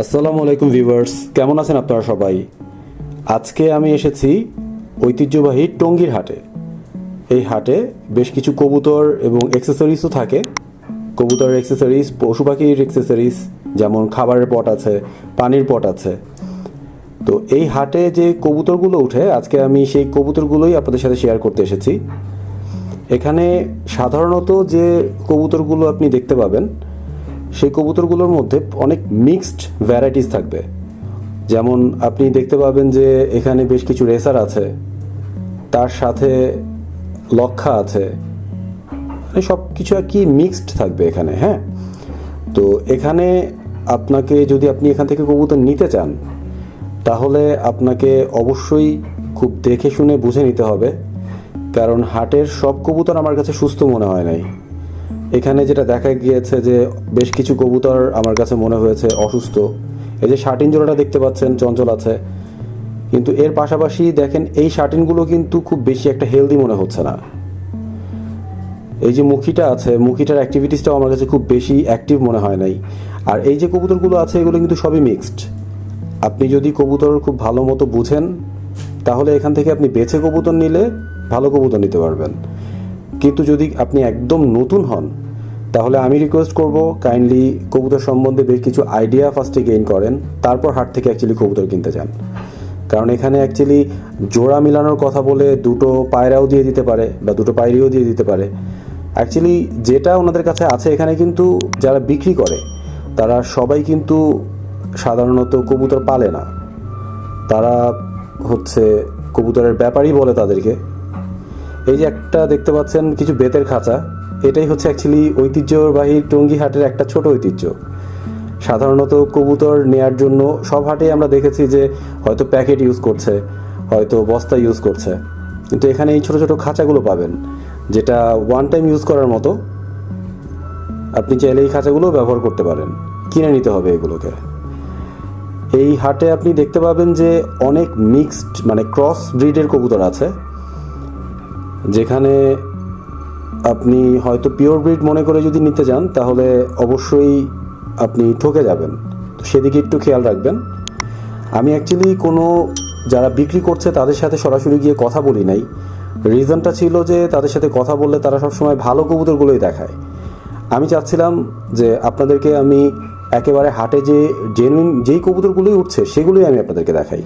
আসসালামু আলাইকুম ভিউয়ার্স, কেমন আছেন আপনারা সবাই? আজকে আমি এসেছি ঐতিহ্যবাহী টঙ্গীর হাটে। এই হাটে বেশ কিছু কবুতর এবং অ্যাক্সেসরিজও থাকে। কবুতরের অ্যাক্সেসরিজ পশু পাখির অ্যাক্সেসরিজ যেমন খাবারের পট আছে, পানির পট আছে। তো এই হাটে যে কবুতরগুলো উঠে আজকে আমি সেই কবুতরগুলোই আপনাদের সাথে শেয়ার করতে এসেছি। এখানে সাধারণত যে কবুতরগুলো আপনি দেখতে পাবেন সেই কবুতরগুলোর মধ্যে অনেক মিক্সড ভ্যারাইটিস থাকবে। যেমন আপনি দেখতে পাবেন যে এখানে বেশ কিছু রেসার আছে, তার সাথে লক্ষা আছে। মানে সব কিছু আর কি মিক্সড থাকবে এখানে হ্যাঁ? তো এখানে আপনাকে যদি আপনি এখান থেকে কবুতর নিতে চান, তাহলে আপনাকে অবশ্যই খুব দেখে শুনে বুঝে নিতে হবে, কারণ হাটের সব কবুতর আমার কাছে সুস্থ মনে হয় নাই। এখানে যেটা দেখা গিয়েছে যে বেশ কিছু কবুতর আমার কাছে মনে হয়েছে অসুস্থ। এই যে শার্টিন জোড়াটা দেখতে পাচ্ছেন, চঞ্চল আছে। কিন্তু এর পাশাপাশি দেখেন, এই শার্টিনগুলো কিন্তু খুব বেশি একটা হেলদি মনে হচ্ছে না। এই যে মুখিটা আছে, মুখিটার অ্যাক্টিভিটিসটাও আমার কাছে খুব বেশি অ্যাক্টিভ মনে হয় নাই। আর এই যে কবুতরগুলো আছে, এগুলো কিন্তু সবই মিক্সড আপনি যদি কবুতর খুব ভালো মতো বুঝেন, তাহলে এখান থেকে আপনি বেছে কবুতর নিলে ভালো কবুতর নিতে পারবেন। কিন্তু যদি আপনি একদম নতুন হন তাহলে আমি রিকোয়েস্ট করব কাইন্ডলি কবুতর সম্বন্ধে বেশ কিছু আইডিয়া ফার্স্টে গেইন করেন, তারপর হাট থেকে অ্যাকচুয়ালি কবুতর কিনতে যান। কারণ এখানে অ্যাকচুয়ালি জোড়া মিলানোর কথা বলে দুটো পায়রাও দিয়ে দিতে পারে বা দুটো পায়রিও দিয়ে দিতে পারে। অ্যাকচুয়ালি যেটা ওনাদের কাছে আছে এখানে কিন্তু যারা বিক্রি করে, তারা সবাই কিন্তু সাধারণত কবুতর পালে না। তারা হচ্ছে কবুতরের ব্যাপারই বলে তাদেরকে। এই যে একটা দেখতে পাচ্ছেন কিছু বেতের খাঁচা, এটাই হচ্ছে অ্যাকচুয়ালি ঐতিহ্যবাহী টঙ্গী হাটের একটা ছোট ঐতিহ্য। সাধারণত কবুতর নেয়ার জন্য সব হাটেই আমরা দেখেছি যে হয়তো প্যাকেট ইউজ করছে, হয়তো বস্তা ইউজ করছে। কিন্তু এখানে এই ছোট ছোট খাঁচাগুলো পাবেন, যেটা ওয়ান টাইম ইউজ করার মতো। আপনি চাইলে এই খাঁচাগুলো ব্যবহার করতে পারেন, কিনে নিতে হবে এগুলোকে। এই হাটে আপনি দেখতে পাবেন যে অনেক মিক্সড মানে ক্রস ব্রিডের কবুতর আছে। যেখানে আপনি হয়তো পিওর ব্রিড মনে করে যদি নিতে যান, তাহলে অবশ্যই আপনি ঠকে যাবেন। তো সেদিকে একটু খেয়াল রাখবেন। আমি অ্যাকচুয়ালি কোনো যারা বিক্রি করছে, তাদের সাথে সরাসরি গিয়ে কথা বলি নাই। রিজনটা ছিল যে, তাদের সাথে কথা বললে তারা সবসময় ভালো কবুতরগুলোই দেখায়। আমি চাচ্ছিলাম যে, আপনাদেরকে আমি একেবারে হাটে যে জেনুইন যেই কবুতরগুলোই উঠছে, সেগুলোই আমি আপনাদেরকে দেখাই।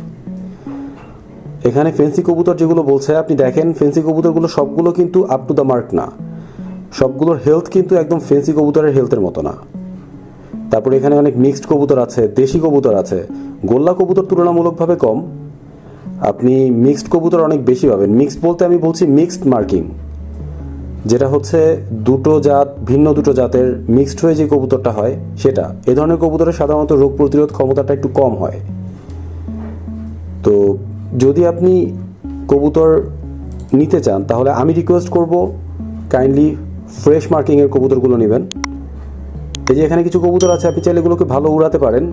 এখানে ফেন্সি কবুতর যেগুলো বলছে, আপনি দেখেন ফেন্সি কবুতরগুলো সবগুলো কিন্তু আপ টু দ্য মার্ক না। সবগুলোর হেলথ কিন্তু একদম ফেন্সি কবুতরের হেলথের মতো না। তারপরে এখানে অনেক মিক্সড কবুতর আছে, দেশি কবুতর আছে। গোল্লা কবুতর তুলনামূলকভাবে কম। আপনি মিক্সড কবুতর অনেক বেশি পাবেন। মিক্সড বলতে আমি বলছি মিক্সড মার্কিং যেটা হচ্ছে দুটো জাত, ভিন্ন দুটো জাতের মিক্সড হয়ে যে কবুতরটা হয়, সেটা। এ ধরনের কবুতরের সাধারণত রোগ প্রতিরোধ ক্ষমতাটা একটু কম হয়। তো যদি আপনি কবুতর নিতে চান, তাহলে আমি রিকোয়েস্ট করব কাইন্ডলি ফ্রেশ মার্কিংয়ের কবুতরগুলো নেবেন। এই যে এখানে কিছু কবুতর আছে, আপনি চাইলে এগুলোকে ভালো উড়াতে পারেন।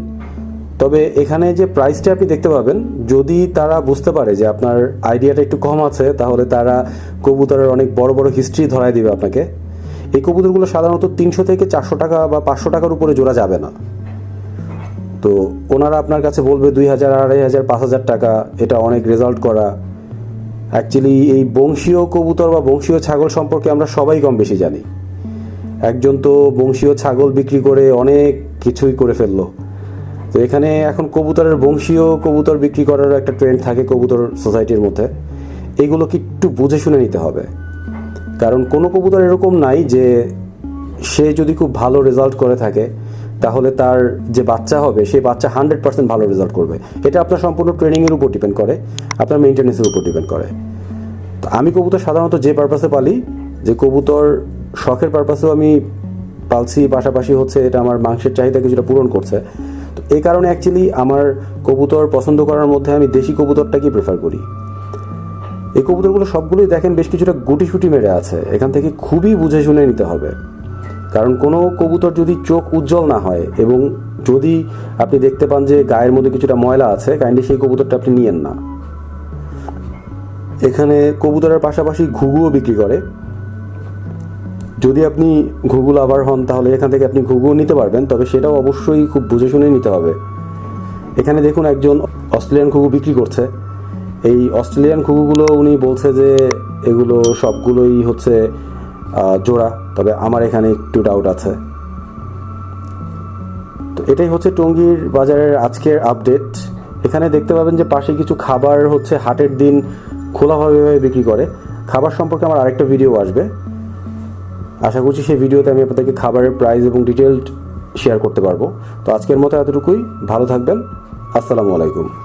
তবে এখানে যে প্রাইসটা আপনি দেখতে পাবেন, যদি তারা বুঝতে পারে যে আপনার আইডিয়াটা একটু কম আছে, তাহলে তারা কবুতরের অনেক বড় বড় হিস্ট্রি ধরায় দিবে আপনাকে। এই কবুতরগুলো সাধারণত তিনশো থেকে চারশো টাকা বা পাঁচশো টাকার উপরে জোড়া যাবে না। তো ওনারা আপনার কাছে বলবে দুই হাজার, আড়াই হাজার, পাঁচ হাজার টাকা। এটা অনেক রেজাল্ট করা। অ্যাকচুয়ালি এই বংশীয় কবুতর বা বংশীয় ছাগল সম্পর্কে আমরা সবাই কম বেশি জানি। একজন তো বংশীয় ছাগল বিক্রি করে অনেক কিছুই করে ফেলল। তো এখানে এখন কবুতরের বংশীয় কবুতর বিক্রি করার একটা ট্রেন্ড থাকে কবুতর সোসাইটির মধ্যে। এগুলোকে একটু বুঝে শুনে নিতে হবে। কারণ কোনো কবুতর এরকম নাই যে সে যদি খুব ভালো রেজাল্ট করে থাকে তাহলে তার যে বাচ্চা হবে, সেই বাচ্চা হান্ড্রেড পার্সেন্ট ভালো রেজাল্ট করবে। এটা আপনার সম্পূর্ণ ট্রেনিংয়ের উপর ডিপেন্ড করে, আপনার মেনটেন্যান্সের উপর ডিপেন্ড করে। তো আমি কবুতর সাধারণত যে পারপাসে পালি, যে কবুতর শখের পারপাসেও আমি পালছি, পাশাপাশি হচ্ছে এটা আমার মাংসের চাহিদা কিছুটা পূরণ করছে। তো এই কারণে অ্যাকচুয়ালি আমার কবুতর পছন্দ করার মধ্যে আমি দেশি কবুতরটাকেই প্রেফার করি। এই কবুতরগুলো সবগুলোই দেখেন বেশ কিছুটা গুটি সুটি মেরে আছে। এখান থেকে খুবই বুঝে শুনে নিতে হবে। কারণ কোনো কবুতর যদি চোখ উজ্জ্বল না হয় এবং যদি আপনি দেখতে পান যে গায়ের মধ্যে কিছুটা ময়লা আছে কাইন্ডলি সেই কবুতরটা আপনি নিয়েন না। এখানে কবুতরের পাশাপাশি ঘুঘুও বিক্রি করে। যদি আপনি ঘুঘু লাভার হন, তাহলে এখান থেকে আপনি ঘুঘুও নিতে পারবেন, তবে সেটাও অবশ্যই খুব বুঝে শুনে নিতে হবে। এখানে দেখুন একজন অস্ট্রেলিয়ান ঘুঘু বিক্রি করছে। এই অস্ট্রেলিয়ান ঘুঘুগুলো উনি বলছে যে এগুলো সবগুলোই হচ্ছে জোড়া। তবে আমার এখানে একটু ডাউট আছে। তো এটাই হচ্ছে টঙ্গীর বাজারের আজকের আপডেট এখানে দেখতে পাবেন যে পাশে কিছু খাবার হচ্ছে হাটের দিন খোলাভাবে বিক্রি করে। খাবার সম্পর্কে আমার আরেকটা ভিডিও আসবে। আশা করছি সেই ভিডিওতে আমি আপনাদেরকে খাবারের প্রাইস এবং ডিটেলড শেয়ার করতে পারব। তো আজকের মতো এতটুকুই। ভালো থাকবেন। আসসালামু আলাইকুম।